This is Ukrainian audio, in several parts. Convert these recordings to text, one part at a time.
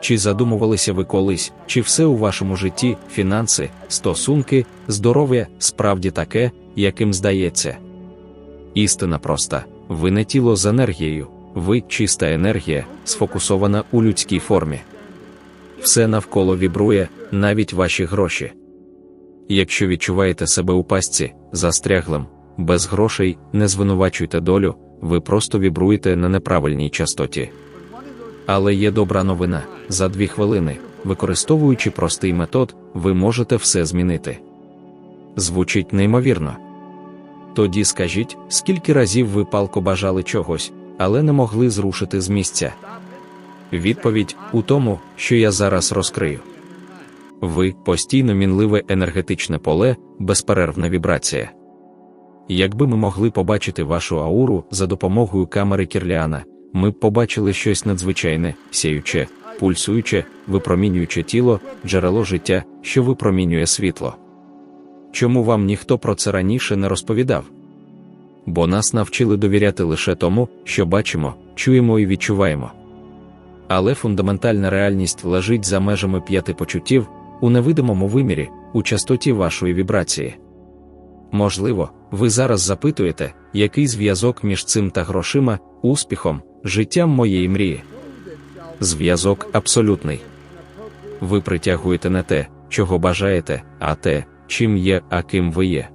чи задумувалися ви колись, чи все у вашому житті, фінанси, стосунки, здоров'я справді таке, яким здається? Істина проста: ви не тіло з енергією, ви чиста енергія, сфокусована у людській формі. Все навколо вібрує, навіть ваші гроші. Якщо відчуваєте себе у пастці, застряглим, без грошей, не звинувачуйте долю, ви просто вібруєте на неправильній частоті. Але є добра новина: за дві хвилини, використовуючи простий метод, ви можете все змінити. Звучить неймовірно. Тоді скажіть, скільки разів ви палко бажали чогось, але не могли зрушити з місця. Відповідь у тому, що я зараз розкрию. Ви постійно мінливе енергетичне поле, безперервна вібрація. Якби ми могли побачити вашу ауру за допомогою камери Кірліана, ми побачили щось надзвичайне, сяюче, пульсуюче, випромінююче тіло, джерело життя, що випромінює світло. Чому вам ніхто про це раніше не розповідав? Бо нас навчили довіряти лише тому, що бачимо, чуємо і відчуваємо. Але фундаментальна реальність лежить за межами п'яти почуттів у невидимому вимірі, у частоті вашої вібрації. Можливо, ви зараз запитуєте, який зв'язок між цим та грошима, успіхом, життям моєї мрії. Зв'язок абсолютний. Ви притягуєте не те, чого бажаєте, а те, чим є, а ким ви є.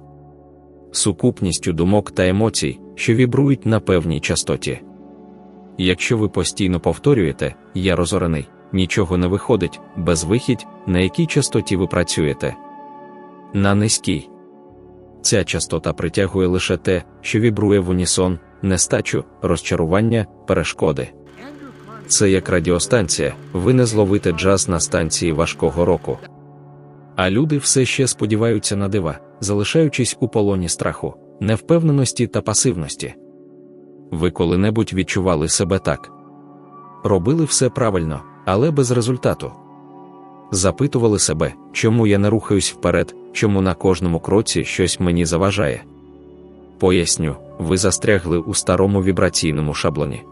Сукупністю думок та емоцій, що вібрують на певній частоті. Якщо ви постійно повторюєте, я розорений, нічого не виходить, безвихідь, на якій частоті ви працюєте. На низькій. Ця частота притягує лише те, що вібрує в унісон, нестачу, розчарування, перешкоди. Це як радіостанція, ви не зловите джаз на станції важкого року. А люди все ще сподіваються на дива, залишаючись у полоні страху, невпевненості та пасивності. Ви коли-небудь відчували себе так. Робили все правильно, але без результату. Запитували себе, чому я не рухаюсь вперед, чому на кожному кроці щось мені заважає. Поясню, ви застрягли у старому вібраційному шаблоні.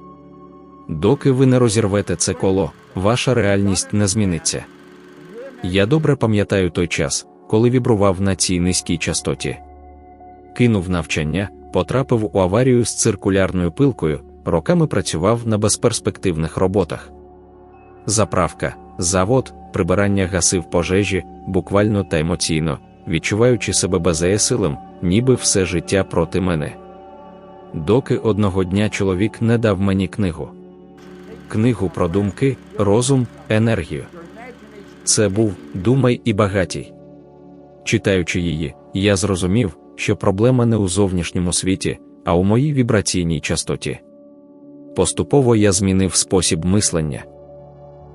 Доки ви не розірвете це коло, ваша реальність не зміниться. Я добре пам'ятаю той час, коли вібрував на цій низькій частоті. Кинув навчання, потрапив у аварію з циркулярною пилкою, роками працював на безперспективних роботах. Заправка, завод, прибирання гасив пожежі, буквально та емоційно, відчуваючи себе беззаєсилим, ніби все життя проти мене. Доки одного дня чоловік не дав мені книгу. Книгу про думки, розум, енергію. Це був Думай і багатій. Читаючи її, я зрозумів, що проблема не у зовнішньому світі, а у моїй вібраційній частоті. Поступово я змінив спосіб мислення.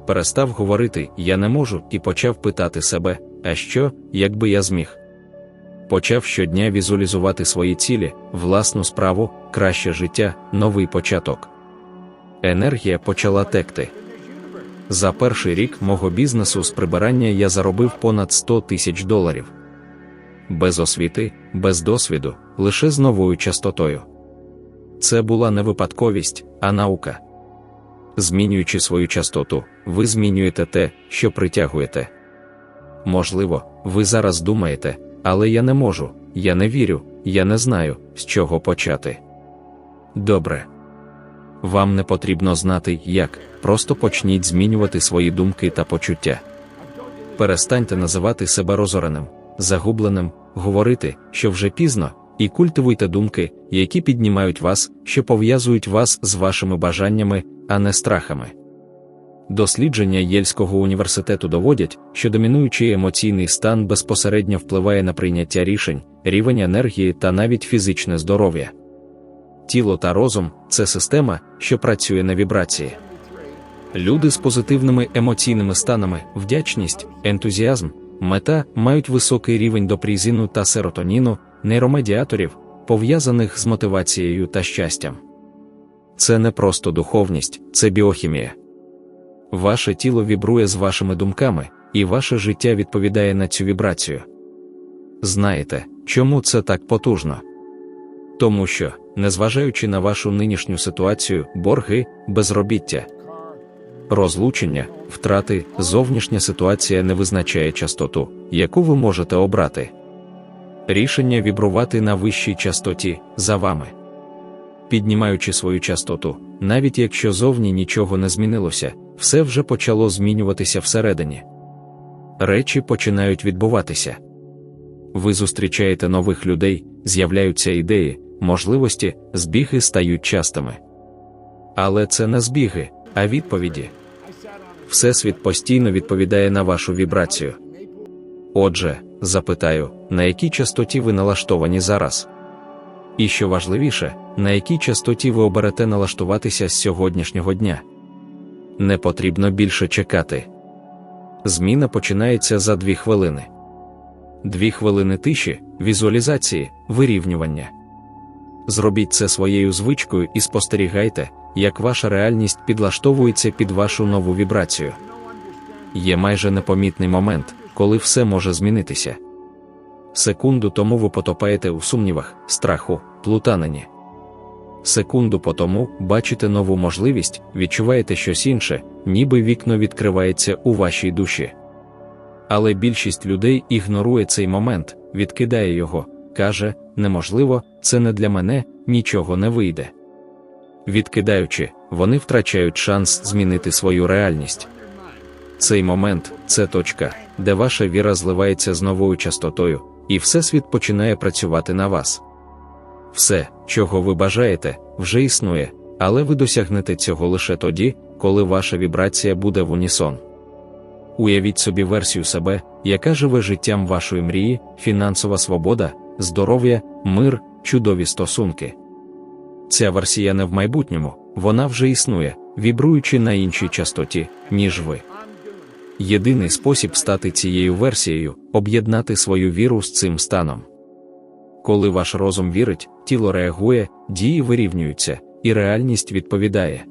Перестав говорити Я не можу і почав питати себе, а що, якби я зміг. Почав щодня візуалізувати свої цілі, власну справу, краще життя, новий початок. Енергія почала текти. За перший рік мого бізнесу з прибирання я заробив понад 100 тисяч доларів. Без освіти, без досвіду, лише з новою частотою. Це була не випадковість, а наука. Змінюючи свою частоту, ви змінюєте те, що притягуєте. Можливо, ви зараз думаєте, але я не можу, я не вірю, я не знаю, з чого почати. Добре. Вам не потрібно знати, як, просто почніть змінювати свої думки та почуття. Перестаньте називати себе розореним, загубленим, говорити, що вже пізно, і культивуйте думки, які піднімають вас, що пов'язують вас з вашими бажаннями, а не страхами. Дослідження Єльського університету доводять, що домінуючий емоційний стан безпосередньо впливає на прийняття рішень, рівень енергії та навіть фізичне здоров'я. Тіло та розум це система, що працює на вібрації. Люди з позитивними емоційними станами, вдячність, ентузіазм, мета мають високий рівень допрізіну та серотоніну, нейромедіаторів, пов'язаних з мотивацією та щастям. Це не просто духовність, це біохімія. Ваше тіло вібрує з вашими думками, і ваше життя відповідає на цю вібрацію. Знаєте, чому це так потужно? Тому що, незважаючи на вашу нинішню ситуацію, борги, безробіття, розлучення, втрати, зовнішня ситуація не визначає частоту, яку ви можете обрати. Рішення вібрувати на вищій частоті за вами. Піднімаючи свою частоту, навіть якщо зовні нічого не змінилося, все вже почало змінюватися всередині. Речі починають відбуватися. Ви зустрічаєте нових людей, з'являються ідеї, можливості, збіги стають частими. Але це не збіги, а відповіді. Всесвіт постійно відповідає на вашу вібрацію. Отже, запитаю, на якій частоті ви налаштовані зараз? І що важливіше, на якій частоті ви оберете налаштуватися з сьогоднішнього дня? Не потрібно більше чекати. Зміна починається за дві хвилини. Дві хвилини тиші, візуалізації, вирівнювання. Зробіть це своєю звичкою і спостерігайте, як ваша реальність підлаштовується під вашу нову вібрацію. Є майже непомітний момент, коли все може змінитися. Секунду тому ви потопаєте у сумнівах, страху, плутанині. Секунду по тому бачите нову можливість, відчуваєте щось інше, ніби вікно відкривається у вашій душі. Але більшість людей ігнорує цей момент, відкидає його, каже: неможливо, це не для мене, нічого не вийде. Відкидаючи, вони втрачають шанс змінити свою реальність. Цей момент це точка, де ваша віра зливається з новою частотою, і Всесвіт починає працювати на вас. Все, чого ви бажаєте, вже існує, але ви досягнете цього лише тоді, коли ваша вібрація буде в унісон. Уявіть собі версію себе, яка живе життям вашої мрії, фінансова свобода, здоров'я, мир, чудові стосунки. Ця версія не в майбутньому, вона вже існує, вібруючи на іншій частоті, ніж ви. Єдиний спосіб стати цією версією об'єднати свою віру з цим станом. Коли ваш розум вірить, тіло реагує, дії вирівнюються, і реальність відповідає.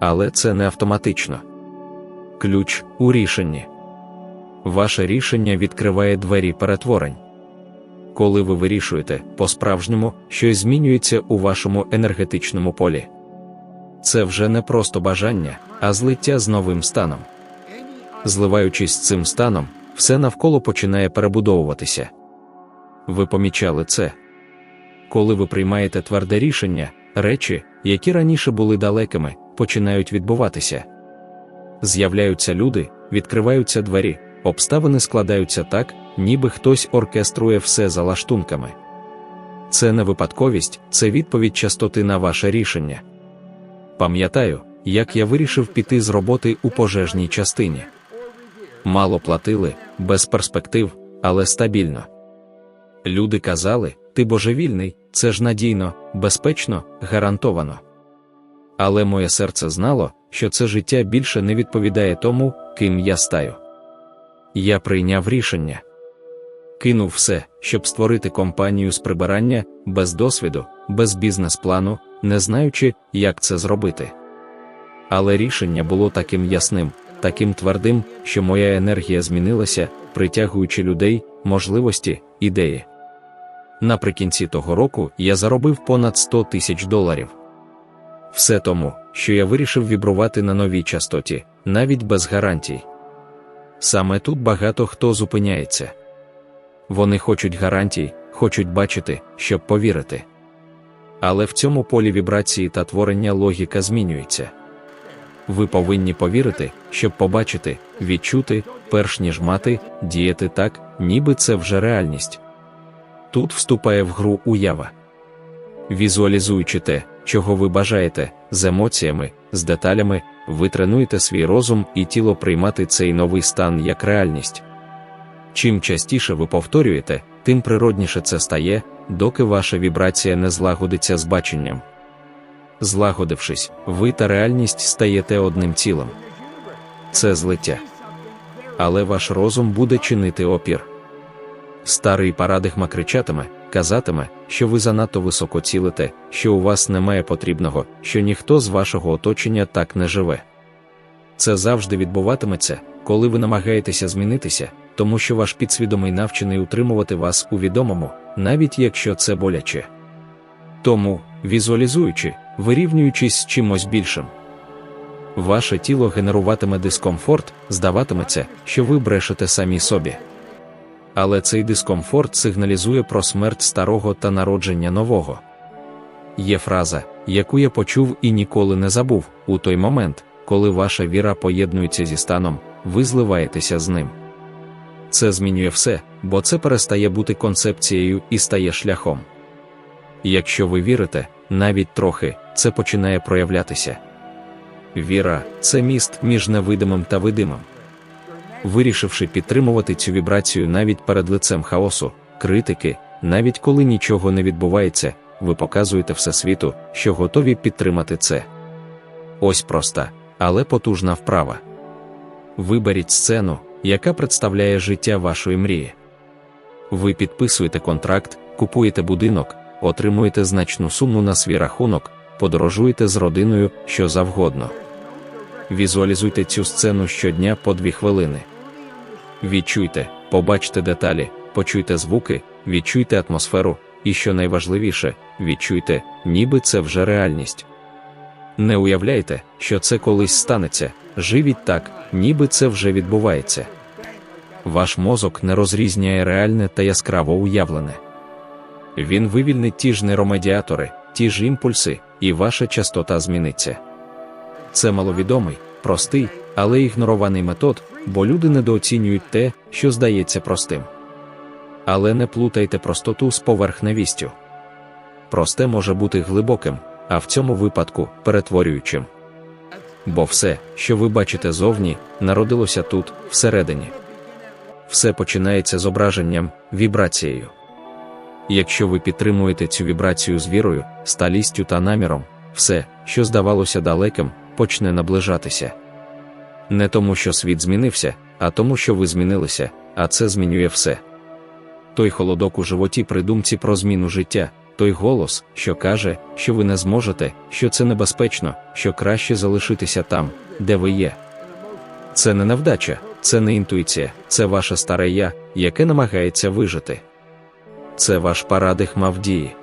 Але це не автоматично. Ключ у рішенні. Ваше рішення відкриває двері перетворень. Коли ви вирішуєте, по-справжньому, щось змінюється у вашому енергетичному полі. Це вже не просто бажання, а злиття з новим станом. Зливаючись з цим станом, все навколо починає перебудовуватися. Ви помічали це. Коли ви приймаєте тверде рішення, речі, які раніше були далекими, починають відбуватися. З'являються люди, відкриваються двері, обставини складаються так, ніби хтось оркеструє все за лаштунками. Це не випадковість, це відповідь частоти на ваше рішення. Пам'ятаю, як я вирішив піти з роботи у пожежній частині. Мало платили, без перспектив, але стабільно. Люди казали, ти божевільний, це ж надійно, безпечно, гарантовано. Але моє серце знало, що це життя більше не відповідає тому, ким я стаю. Я прийняв рішення. Кинув все, щоб створити компанію з прибирання без досвіду, без бізнес-плану, не знаючи, як це зробити. Але рішення було таким ясним, таким твердим, що моя енергія змінилася, притягуючи людей, можливості, ідеї. Наприкінці того року я заробив понад 100 тисяч доларів. Все тому, що я вирішив вібрувати на новій частоті, навіть без гарантій. Саме тут багато хто зупиняється. Вони хочуть гарантій, хочуть бачити, щоб повірити. Але в цьому полі вібрації та творення логіка змінюється. Ви повинні повірити, щоб побачити, відчути, перш ніж мати, діяти так, ніби це вже реальність. Тут вступає в гру уява. Візуалізуючи те, чого ви бажаєте, з емоціями, з деталями, ви тренуєте свій розум і тіло приймати цей новий стан як реальність. Чим частіше ви повторюєте, тим природніше це стає, доки ваша вібрація не злагодиться з баченням. Злагодившись, ви та реальність стаєте одним цілим. Це злиття. Але ваш розум буде чинити опір. Старий парадигма кричатиме, казатиме, що ви занадто високо цілите, що у вас немає потрібного, що ніхто з вашого оточення так не живе. Це завжди відбуватиметься, коли ви намагаєтеся змінитися, тому що ваш підсвідомий навчений утримувати вас у відомому, навіть якщо це боляче. Тому, візуалізуючи, вирівнюючись з чимось більшим. ваше тіло генеруватиме дискомфорт, здаватиметься, що ви брешете самі собі. Але цей дискомфорт сигналізує про смерть старого та народження нового. Є фраза, яку я почув і ніколи не забув, у той момент, коли ваша віра поєднується зі станом, ви зливаєтеся з ним. Це змінює все, бо це перестає бути концепцією і стає шляхом. Якщо ви вірите, навіть трохи, це починає проявлятися. Віра це міст між невидимим та видимим. Вирішивши підтримувати цю вібрацію навіть перед лицем хаосу, критики, навіть коли нічого не відбувається, ви показуєте всесвіту, що готові підтримати це. Ось проста, але потужна вправа. Виберіть сцену, яка представляє життя вашої мрії. Ви підписуєте контракт, купуєте будинок, отримуєте значну суму на свій рахунок, подорожуєте з родиною що завгодно. Візуалізуйте цю сцену щодня по дві хвилини. Відчуйте, побачте деталі, почуйте звуки, відчуйте атмосферу, і що найважливіше, відчуйте, ніби це вже реальність. Не уявляйте, що це колись станеться, живіть так, ніби це вже відбувається. Ваш мозок не розрізняє реальне та яскраво уявлене. Він вивільнить ті ж нейромедіатори, ті ж імпульси, і ваша частота зміниться. Це маловідомий, простий, але ігнорований метод, бо люди недооцінюють те, що здається простим. Але не плутайте простоту з поверхневістю. Просте може бути глибоким, а в цьому випадку перетворюючим. Бо все, що ви бачите зовні, народилося тут, всередині. Все починається з ображенням, вібрацією. Якщо ви підтримуєте цю вібрацію з вірою, сталістю та наміром, все, що здавалося далеким, почне наближатися. Не тому, що світ змінився, а тому, що ви змінилися, а це змінює все. Той холодок у животі при думці про зміну життя, той голос, що каже, що ви не зможете, що це небезпечно, що краще залишитися там, де ви є. Це не невдача, це не інтуїція, це ваше старе я, яке намагається вижити. Це ваш парадигма в дії.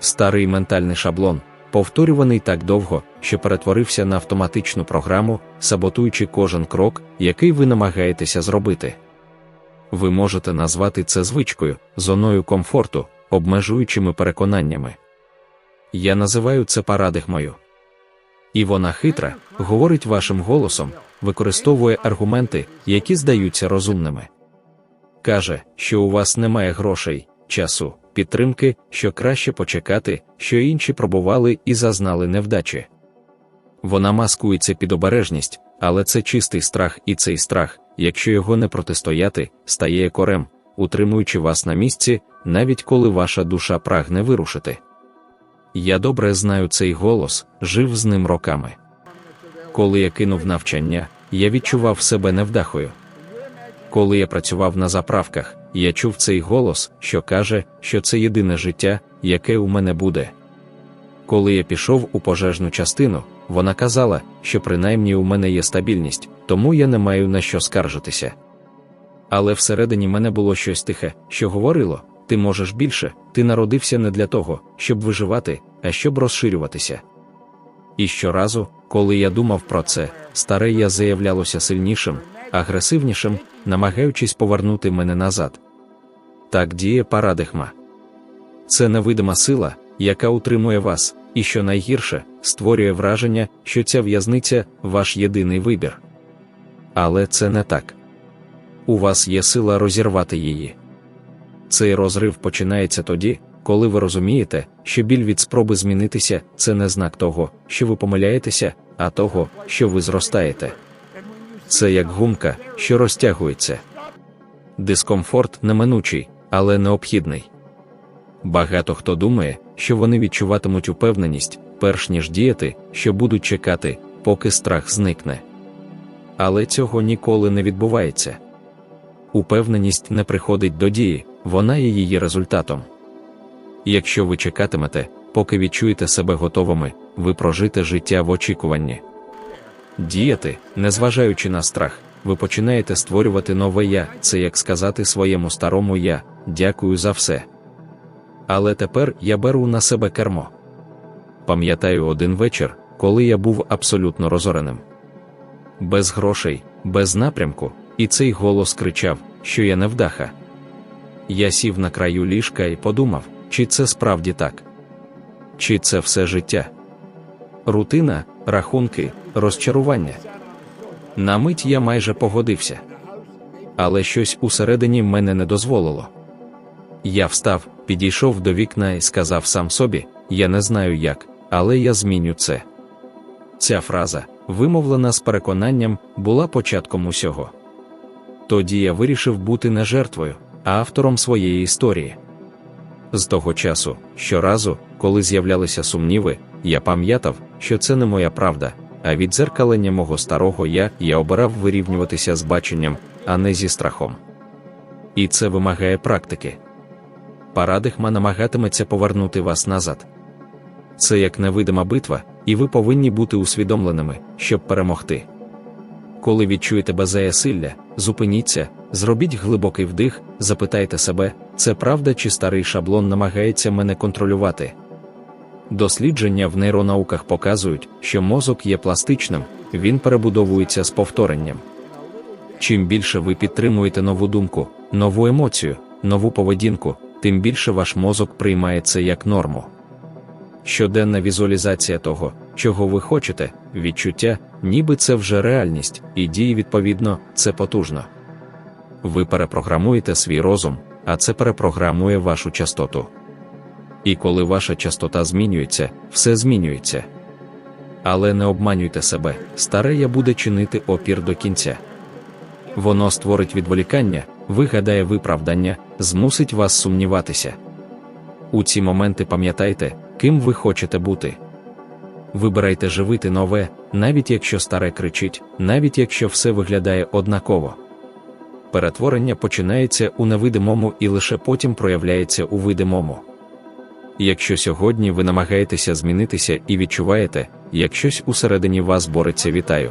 Старий ментальний шаблон, повторюваний так довго, що перетворився на автоматичну програму, саботуючи кожен крок, який ви намагаєтеся зробити. Ви можете назвати це звичкою, зоною комфорту, обмежуючими переконаннями. Я називаю це парадигмою. І вона хитра, говорить вашим голосом, використовує аргументи, які здаються розумними. Каже, що у вас немає грошей, часу, підтримки, що краще почекати, що інші пробували і зазнали невдачі. Вона маскується під обережність, але це чистий страх, і цей страх, якщо його не протистояти, стає корем, утримуючи вас на місці, навіть коли ваша душа прагне вирушити. Я добре знаю цей голос, жив з ним роками. Коли я кинув навчання, я відчував себе невдахою. Коли я працював на заправках, я чув цей голос, що каже, що це єдине життя, яке у мене буде. Коли я пішов у пожежну частину, вона казала, що принаймні у мене є стабільність, тому я не маю на що скаржитися. Але всередині мене було щось тихе, що говорило: ти можеш більше, ти народився не для того, щоб виживати, а щоб розширюватися. І щоразу, коли я думав про це, старе я заявлялося сильнішим, агресивнішим, намагаючись повернути мене назад. Так діє парадигма. Це невидима сила, яка утримує вас, і що найгірше, створює враження, що ця в'язниця ваш єдиний вибір. Але це не так. У вас є сила розірвати її. Цей розрив починається тоді, коли ви розумієте, що біль від спроби змінитися це не знак того, що ви помиляєтеся, а того, що ви зростаєте. Це як гумка, що розтягується. Дискомфорт неминучий, але необхідний. Багато хто думає, що вони відчуватимуть упевненість, перш ніж діяти, що будуть чекати, поки страх зникне. Але цього ніколи не відбувається. Упевненість не приходить до дії, вона є її результатом. Якщо ви чекатимете, поки відчуєте себе готовими, ви прожите життя в очікуванні. Діяти, незважаючи на страх, ви починаєте створювати нове я, це як сказати своєму старому я, дякую за все. Але тепер я беру на себе кермо. Пам'ятаю один вечір, коли я був абсолютно розореним. Без грошей, без напрямку, і цей голос кричав, що я невдаха. Я сів на краю ліжка і подумав, чи це справді так? Чи це все життя? Рутина, рахунки, розчарування. На мить я майже погодився. Але щось усередині мене не дозволило. Я встав, підійшов до вікна і сказав сам собі: я не знаю як, але я зміню це. Ця фраза, вимовлена з переконанням, була початком усього. Тоді я вирішив бути не жертвою, а автором своєї історії. З того часу, щоразу, коли з'являлися сумніви, я пам'ятав, що це не моя правда, а віддзеркалення мого старого я я обирав вирівнюватися з баченням, а не зі страхом. І це вимагає практики. Парадигма намагатиметься повернути вас назад. Це як невидима битва, і ви повинні бути усвідомленими, щоб перемогти. Коли відчуєте базеясилля, зупиніться, зробіть глибокий вдих, запитайте себе, це правда чи старий шаблон намагається мене контролювати. Дослідження в нейронауках показують, що мозок є пластичним, він перебудовується з повторенням. Чим більше ви підтримуєте нову думку, нову емоцію, нову поведінку, тим більше ваш мозок приймає це як норму. Щоденна візуалізація того, чого ви хочете, відчуття, ніби це вже реальність, і дії відповідно, це потужно. Ви перепрограмуєте свій розум, а це перепрограмує вашу частоту. І коли ваша частота змінюється, все змінюється. Але не обманюйте себе, старе я буде чинити опір до кінця. Воно створить відволікання, вигадає виправдання, змусить вас сумніватися. У ці моменти пам'ятайте, ким ви хочете бути. Вибирайте живити нове, навіть якщо старе кричить, навіть якщо все виглядає однаково. Перетворення починається у невидимому і лише потім проявляється у видимому. Якщо сьогодні ви намагаєтеся змінитися і відчуваєте, як щось усередині вас бореться, вітаю.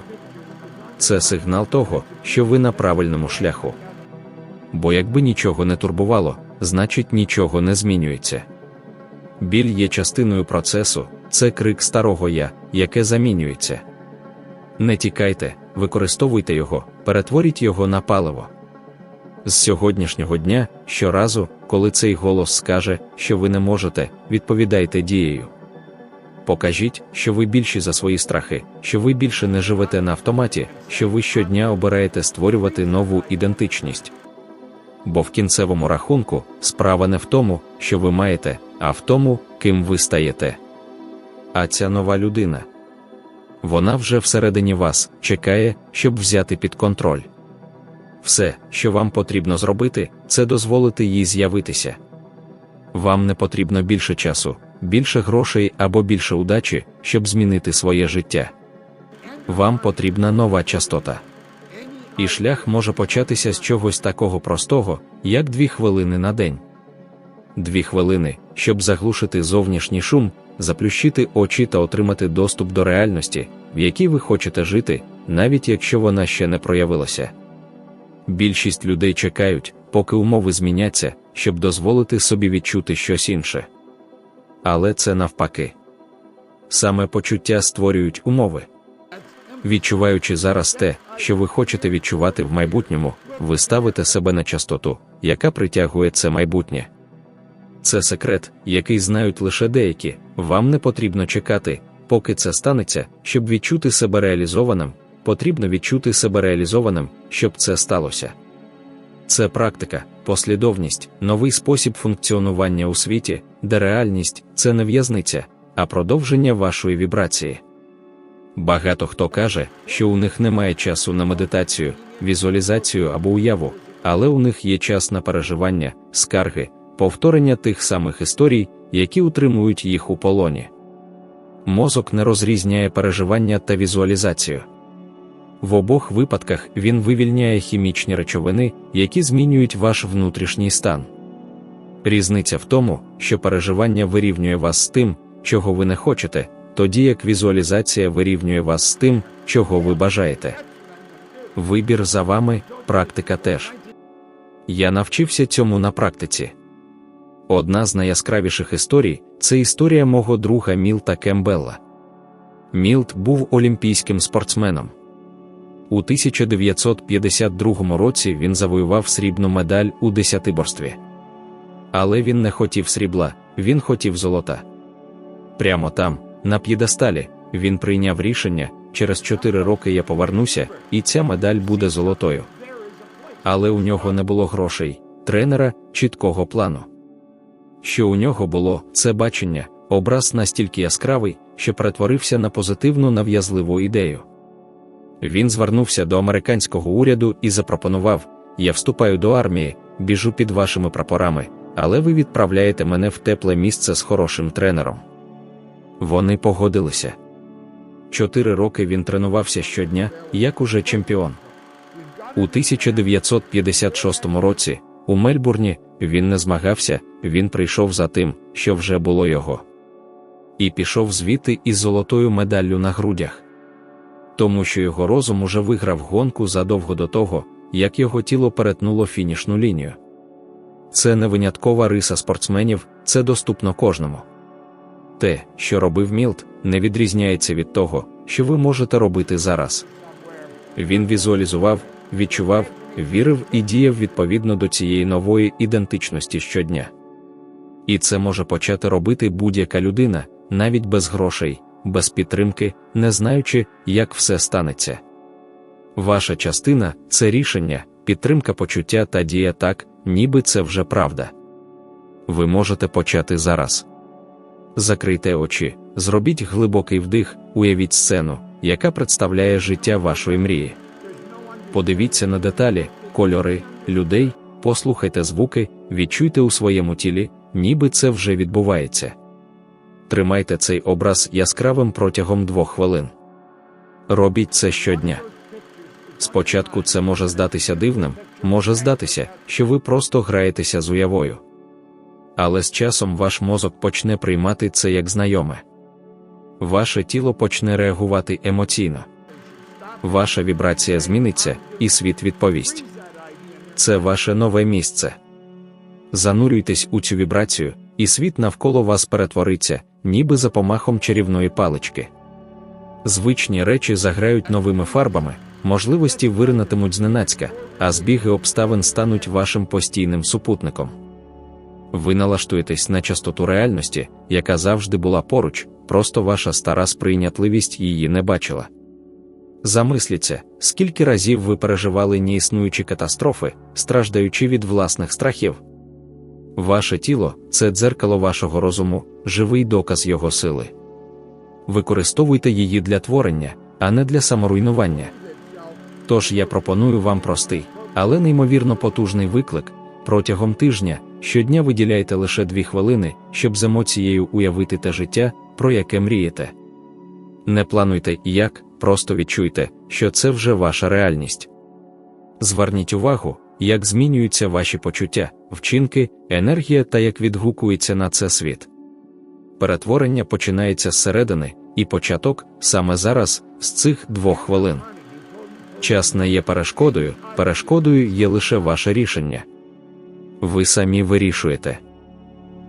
Це сигнал того, що ви на правильному шляху. Бо якби нічого не турбувало, значить нічого не змінюється. Біль є частиною процесу, це крик старого я, яке замінюється. Не тікайте, використовуйте його, перетворіть його на паливо. З сьогоднішнього дня, щоразу, коли цей голос скаже, що ви не можете, відповідайте дією. Покажіть, що ви більші за свої страхи, що ви більше не живете на автоматі, що ви щодня обираєте створювати нову ідентичність. Бо в кінцевому рахунку справа не в тому, що ви маєте, а в тому, ким ви стаєте. А ця нова людина. Вона вже всередині вас чекає, щоб взяти під контроль. Все, що вам потрібно зробити, це дозволити їй з'явитися. Вам не потрібно більше часу, більше грошей або більше удачі, щоб змінити своє життя. Вам потрібна нова частота. І шлях може початися з чогось такого простого, як дві хвилини на день. Дві хвилини, щоб заглушити зовнішній шум, заплющити очі та отримати доступ до реальності, в якій ви хочете жити, навіть якщо вона ще не проявилася. Більшість людей чекають, поки умови зміняться, щоб дозволити собі відчути щось інше. Але це навпаки. Саме почуття створюють умови. Відчуваючи зараз те, що ви хочете відчувати в майбутньому, ви ставите себе на частоту, яка притягує це майбутнє. Це секрет, який знають лише деякі, вам не потрібно чекати, поки це станеться, щоб відчути себе реалізованим, потрібно відчути себе реалізованим, щоб це сталося. Це практика, послідовність, новий спосіб функціонування у світі, де реальність це не в'язниця, а продовження вашої вібрації. Багато хто каже, що у них немає часу на медитацію, візуалізацію або уяву, але у них є час на переживання, скарги, повторення тих самих історій, які утримують їх у полоні. Мозок не розрізняє переживання та візуалізацію. В обох випадках він вивільняє хімічні речовини, які змінюють ваш внутрішній стан. Різниця в тому, що переживання вирівнює вас з тим, чого ви не хочете, тоді як візуалізація вирівнює вас з тим, чого ви бажаєте. Вибір за вами, практика теж. Я навчився цьому на практиці. Одна з найяскравіших історій це історія мого друга Мілта Кембелла. Мілт був олімпійським спортсменом. У 1952 році він завоював срібну медаль у десятиборстві. Але він не хотів срібла, він хотів золота. Прямо там, на п'єдесталі, він прийняв рішення: через 4 роки я повернуся, і ця медаль буде золотою. Але у нього не було грошей, тренера, чіткого плану. Що у нього було, це бачення, образ настільки яскравий, що перетворився на позитивну нав'язливу ідею. Він звернувся до американського уряду і запропонував: Я вступаю до армії, біжу під вашими прапорами, але ви відправляєте мене в тепле місце з хорошим тренером. Вони погодилися. Чотири роки він тренувався щодня, як уже чемпіон. У 1956 році, у Мельбурні, він не змагався, він прийшов за тим, що вже було його. І пішов звідти із золотою медаллю на грудях. Тому що його розум уже виграв гонку задовго до того, як його тіло перетнуло фінішну лінію. Це не виняткова риса спортсменів, це доступно кожному. Те, що робив Мілт, не відрізняється від того, що ви можете робити зараз. Він візуалізував, відчував, вірив і діяв відповідно до цієї нової ідентичності щодня. І це може почати робити будь-яка людина, навіть без грошей, без підтримки, не знаючи, як все станеться. Ваша частина це рішення, підтримка почуття та дія так, ніби це вже правда. Ви можете почати зараз. Закрийте очі, зробіть глибокий вдих, уявіть сцену, яка представляє життя вашої мрії. Подивіться на деталі, кольори, людей, послухайте звуки, відчуйте у своєму тілі, ніби це вже відбувається. Тримайте цей образ яскравим протягом двох хвилин. Робіть це щодня. Спочатку це може здатися дивним, може здатися, що ви просто граєтеся з уявою. Але з часом ваш мозок почне приймати це як знайоме. Ваше тіло почне реагувати емоційно. Ваша вібрація зміниться, і світ відповість. Це ваше нове місце. Занурюйтесь у цю вібрацію, і світ навколо вас перетвориться, ніби за помахом чарівної палички. Звичні речі заграють новими фарбами, можливості виринатимуть зненацька, а збіги обставин стануть вашим постійним супутником. Ви налаштуєтесь на частоту реальності, яка завжди була поруч, просто ваша стара сприйнятливість її не бачила. Замисліться, скільки разів ви переживали неіснуючі катастрофи, страждаючи від власних страхів. Ваше тіло це дзеркало вашого розуму, живий доказ його сили. Використовуйте її для творення, а не для саморуйнування. Тож я пропоную вам простий, але неймовірно потужний виклик. Протягом тижня щодня виділяйте лише дві хвилини, щоб з емоцією уявити те життя, про яке мрієте. Не плануйте як, просто відчуйте, що це вже ваша реальність. Зверніть увагу, як змінюються ваші почуття, вчинки, енергія та як відгукується на це світ. Перетворення починається зсередини, і початок саме зараз, з цих двох хвилин. Час не є перешкодою, перешкодою є лише ваше рішення. Ви самі вирішуєте.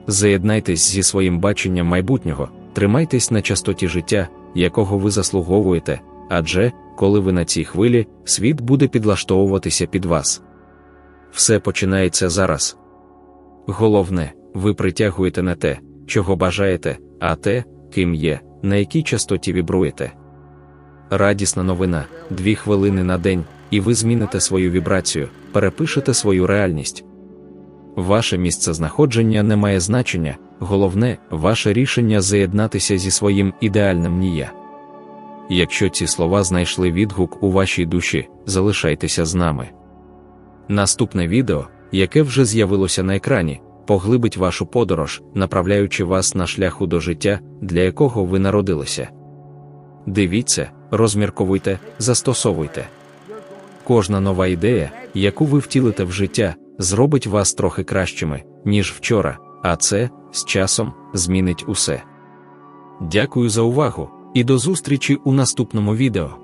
Заєднайтесь зі своїм баченням майбутнього, тримайтесь на частоті життя, якого ви заслуговуєте, адже, коли ви на цій хвилі, світ буде підлаштовуватися під вас. Все починається зараз. Головне, ви притягуєте не те, чого бажаєте, а те, ким є, на якій частоті вібруєте. Радісна новина, дві хвилини на день, і ви зміните свою вібрацію, перепишете свою реальність. Ваше місце знаходження не має значення, головне, ваше рішення заєднатися зі своїм ідеальним нія. Якщо ці слова знайшли відгук у вашій душі, залишайтеся з нами. Наступне відео, яке вже з'явилося на екрані, поглибить вашу подорож, направляючи вас на шляху до життя, для якого ви народилися. Дивіться, розмірковуйте, застосовуйте. Кожна нова ідея, яку ви втілите в життя, зробить вас трохи кращими, ніж вчора, а це з часом змінить усе. Дякую за увагу і до зустрічі у наступному відео.